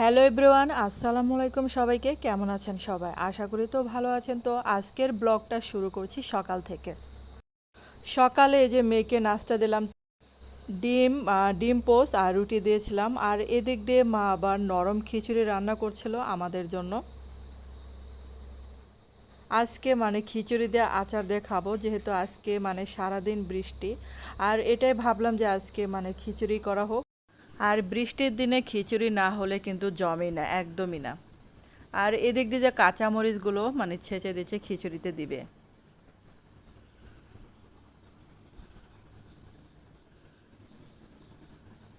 Hello everyone, আসসালামু আলাইকুম সবাইকে। কেমন আছেন সবাই? আশা করি তো ভালো আছেন। তো আজকের ব্লগটা শুরু করছি সকাল থেকে। সকালে যে মেয়েকে নাস্তা দিলাম, ডিম ডিম পোস্ট আর রুটি দিয়েছিলাম। আর এদিক দিয়ে মা আবার নরম খিচুড়ি রান্না করছিল আমাদের জন্য। আজকে মানে খিচুড়ি দিয়ে আচার দিয়ে খাব, যেহেতু আজকে মানে সারাদিন বৃষ্টি। আর এটাই ভাবলাম যে আজকে মানে খিচুড়ি করা হোক। আর বৃষ্টির দিনে খিচুড়ি না হলে কিন্তু জমে না, একদমই না। আর এদিক দিয়ে যে কাঁচামরিচগুলো মানে ছেঁচে দিচ্ছে খিচুড়িতে দিবে।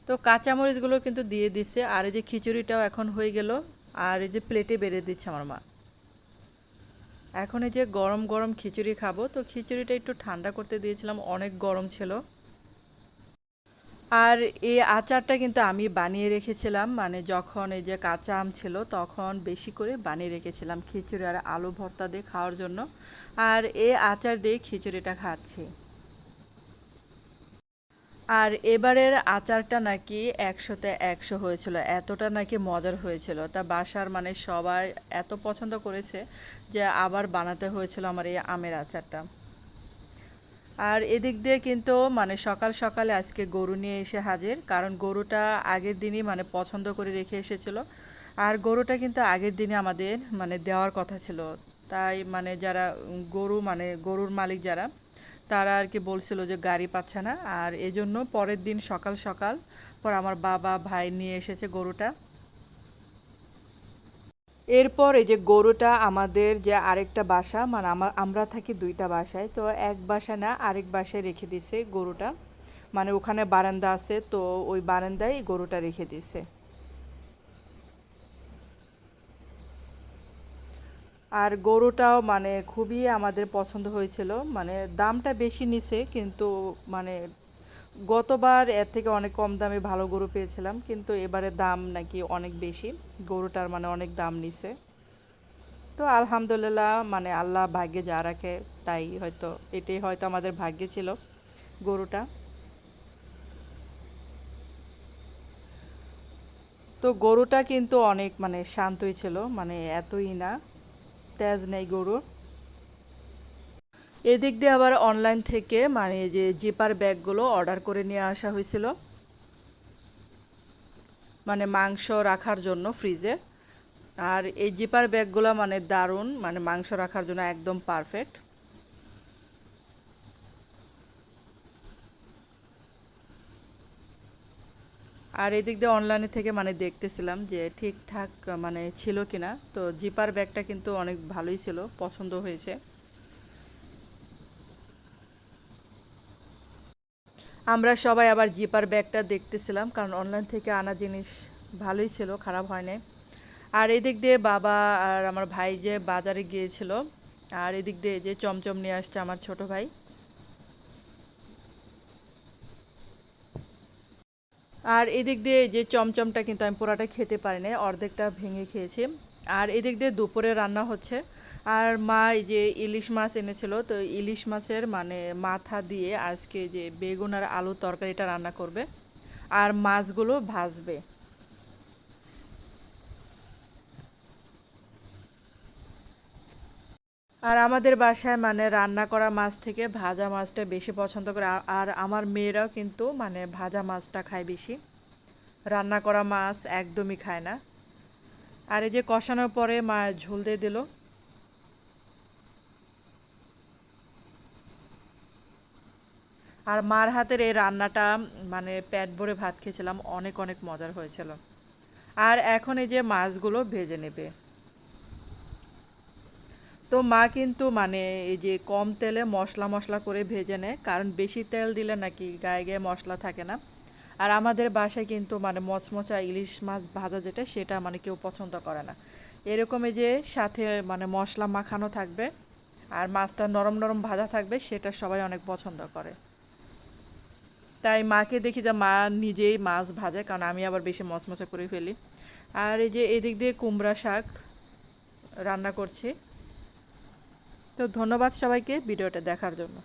তো কাঁচামরিচগুলো কিন্তু দিয়ে দিচ্ছে, আর এই যে খিচুড়িটাও এখন হয়ে গেল, আর এই যে প্লেটে বেড়ে দিচ্ছে আমার মা। এখন এই যে গরম গরম খিচুড়ি খাব, তো খিচুড়িটা একটু ঠান্ডা করতে দিয়েছিলাম, অনেক গরম ছিল। আর এই আচারটা কিন্তু আমি বানিয়ে রেখেছিলাম মানে যখন এই যে কাঁচা আম ছিল তখন বেশি করে বানিয়ে রেখেছিলাম খিচুড়ি আর আলু ভর্তা দিয়ে খাওয়ার জন্য। আর এই আচার দিয়ে খিচুড়িটা খাচ্ছি। আর এবারের আচারটা নাকি একশোতে একশো হয়েছিল, এতটা নাকি মজার হয়েছিল। তা বাসার মানে সবাই এত পছন্দ করেছে যে আবার বানাতে হয়েছিল আমার এই আমের আচারটা। আর এদিক দিয়ে কিন্তু মানে সকাল সকালে আজকে গরু নিয়ে এসে হাজির, কারণ গরুটা আগের দিনই মানে পছন্দ করে রেখে এসেছিল। আর গরুটা কিন্তু আগের দিনে আমাদের মানে দেওয়ার কথা ছিল। তাই মানে যারা গরু মানে গরুর মালিক যারা, তারা আর কি বলছিল যে গাড়ি পাচ্ছে না। আর এজন্য পরের দিন সকাল সকাল পর আমার বাবা, ভাই নিয়ে এসেছে গরুটা। এরপর এই যে গরুটা আমাদের যে আরেকটা বাসা মানে আমার আমরা থাকি দুইটা বাসায়, তো এক বাসা না আরেক বাসায় রেখে দিছে গরুটা। মানে ওখানে বারান্দা আছে, তো ওই বারান্দায় গরুটা রেখে দিছে। আর গরুটাও মানে খুবই আমাদের পছন্দ হয়েছিল মানে দামটা বেশি নিছে, কিন্তু মানে গতবার এর থেকে অনেক কম দামে ভালো গরু পেয়েছিলাম, কিন্তু এবারে দাম নাকি অনেক বেশি। গরুটার মানে অনেক দাম নিছে। তো আলহামদুলিল্লাহ মানে আল্লাহ ভাগ্যে যা রাখে, তাই হয়তো, এটাই হয়তো আমাদের ভাগ্যে ছিল গরুটা। তো গরুটা কিন্তু অনেক মানে শান্তই ছিল মানে এতই না, তেজ নেই গরুর। এদিক দিয়ে আবার অনলাইন থেকে মানে যে জিপার ব্যাগগুলো অর্ডার করে নিয়ে আসা হয়েছিল। মানে মাংস রাখার জন্য ফ্রিজে আর এই জিপার ব্যাগগুলো মানে দারুণ মানে মাংস রাখার জন্য একদম পারফেক্ট আর এদিক দিয়ে অনলাইনে থেকে মানে দেখতেছিলাম যে ঠিকঠাক মানে ছিল কিনা। তো জিপার ব্যাগটা কিন্তু অনেক ভালোই ছিল, পছন্দ হয়েছে। আমরা সবাই আবার জিপার ব্যাগটা দেখতেছিলাম, কারণ অনলাইন থেকে আনা জিনিস ভালোই ছিল, খারাপ হয় নাই আর এদিক দিয়ে বাবা আর আমার ভাই যে বাজারে গিয়েছিল, আর এদিক দিয়ে যে চমচম নিয়ে আসছে আমার ছোট ভাই। আর এদিক দিয়ে যে চমচমটা কিন্তু আমি পুরাটা খেতে পারি না অর্ধেকটা ভেঙে খেয়েছি। আর এদিক দিয়ে দুপুরে রান্না হচ্ছে। আর মা এই যে ইলিশ মাছ এনেছিল, তো ইলিশ মাছের মানে মাথা দিয়ে আজকে যে বেগুন আর আলু তরকারিটা রান্না করবে আর মাছগুলো ভাজবে। আর আমাদের বাসায় মানে রান্না করা মাছ থেকে ভাজা মাছটা বেশি পছন্দ করে, আর আর আমার মেয়েরাও কিন্তু মানে ভাজা মাছটা খায় বেশি। রান্না করা মাছ একদমই খায় না। আর এই যে কষানোর পরে মা ঝোল দিয়ে দিল। আর মার হাতের এই রান্নাটা মানে পেট ভরে ভাত খেয়েছিলাম, অনেক অনেক মজার হয়েছিল। আর এখন এই যে মাছগুলো ভেজে নেবে। তো মা কিন্তু মানে এই যে কম তেলে মশলা মশলা করে ভেজে নেয়, কারণ বেশি তেল দিলে নাকি গায়ে গায়ে মশলা থাকে না। আর আমাদের বাসায় কিন্তু মানে মচমচা ইলিশ মাছ ভাজা যেটা, সেটা মানে কেউ পছন্দ করে না। এরকম এই যে সাথে মানে মশলা মাখানো থাকবে আর মাছটা নরম নরম ভাজা থাকবে, সেটা সবাই অনেক পছন্দ করে। তাই মাকে দেখি যে মা নিজেই মাছ ভাজে, কারণ আমি আবার বেশি মচমচা করে ফেলি। আর এই যে এদিক দিয়ে কুমড়া শাক রান্না করছি। তো ধন্যবাদ সবাইকে ভিডিওটা দেখার জন্য।